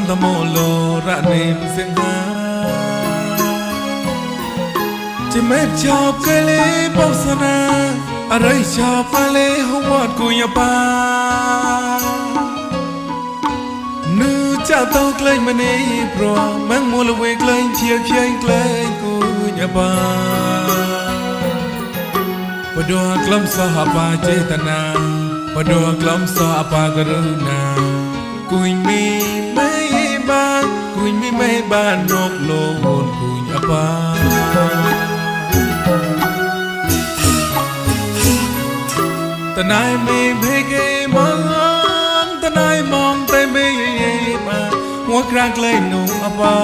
នតមលោរនេមសិង្ហាជាមេចប់កលេបោសនាអរិយចប់លេហវត្តគូយបានឹចាតោក្លែងមនីព្រោះម៉ងមូលវេក្លែងជាភ័យក្លែងគូយបាបដួក្លំសហបាចេតនាបដួក្លំសហបាករុណា យមីមេបាននកលោនគួយអបាតណៃមេភេកេមកតណៃមកតែមេមកហួក្រាក្លែងនោះអបា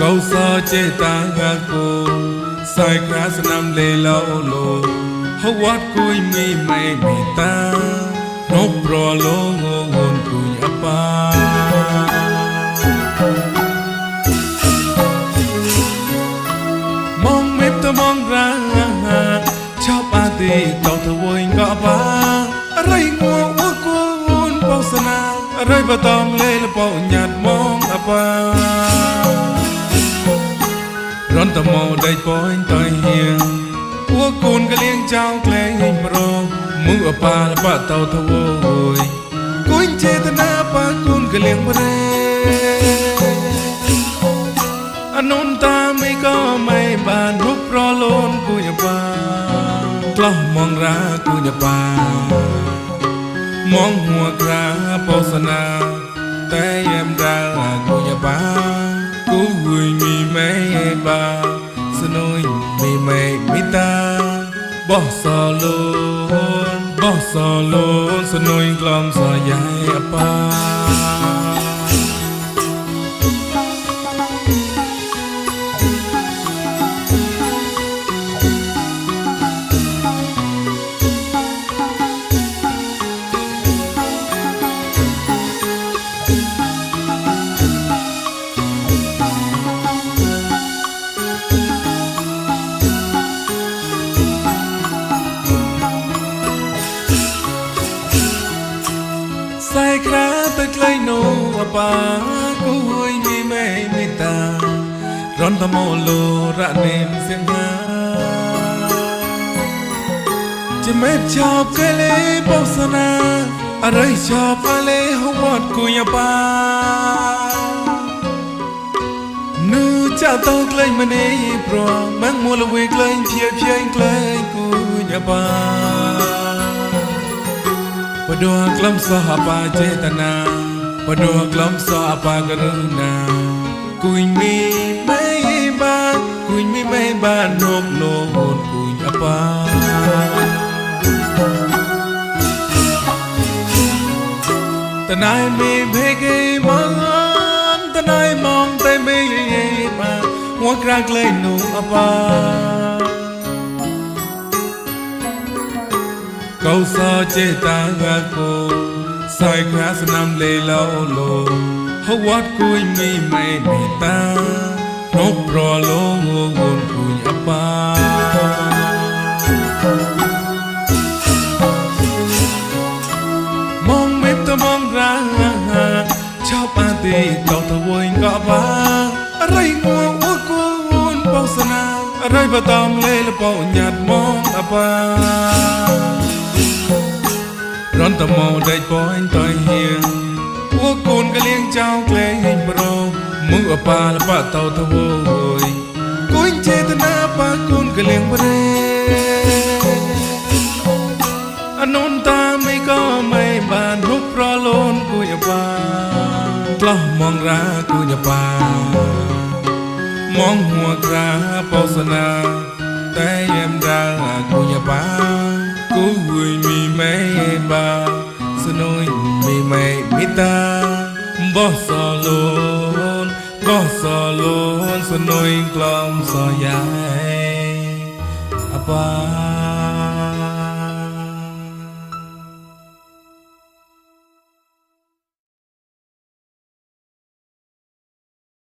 កោសចេតាងកូសៃក្រាសនាមលេឡោលោហវត្តគួយមីមេមេតានុប្រលោងង ងគួយអបាមកមេតមងរាឆប់អាទីតោទៅវិញក៏បារៃងងអគូនបោសនារៃបតំលេលបោញាត់មកអបារនតមោដៃប៉យតៃហៀងពួកូនកលៀងចៅក្លែងប្រមុអបាលបតោទវយគួយចេតនា បាកូនកលៀងប្រេអនុនតាមីក៏មិនបានរុកប្រលូនគូយបាក្លោះមងរាគូយបាមងหัวក្រាបោសនាតែយំដាគូយបាគូវុយមីមេបាស្នុយមីមេមីតាបោះសលូន បោះសលូនស្នុយក្លំសយ៉ាយអបា ទៅក្លែងនោះអបាគួយមីមេមីតារនតមោលោរនេមសិង្ហាជាមេចប់កលេបោសនាអរិយចប់លេហវត្តគួយអបានឹចាតោក្លែងមនីព្រោះម៉ងមូលវេក្លែងជាភ័យក្លែងគួយអបា បដួក្លំសហបាចេតនាបដួក្លំសហបាករុណាគួយមីមេបានគួយមីមេបាននកលោនគួយអបាតណៃមីភេកេមកតណៃមកតែមេបានហួក្រាក្លែងនោះអបា កោសចេតាងកូសៃក្រាសនាមលេឡោលោហវត្តគួយមីមេមេតានុប្រលោងងងគួយអបាមកមេតមងរាឆប់អាទីតោទៅវិញក៏បារៃងងអគូនបោសនារៃបតំលេលបោញាត់មកអបា រនតមោដៃប៉យតៃហៀងពួកកូនកលៀងចៅក្លែងប្រមុអបាលបតោទវយគួយចេតនាបាកូនកលៀងប្រេអនុនតាមីក៏មិនបានរុកប្រលូនគួយអបាក្លោះមងរាគួយអបាមងหัวក្រាបោសនាតែយំដាគួយអបាគូវុយមីមេបាស្នុ យមីមេមីតាបោះសលូនបោះសលូនស្នុយក្លំសយ៉ាយអបា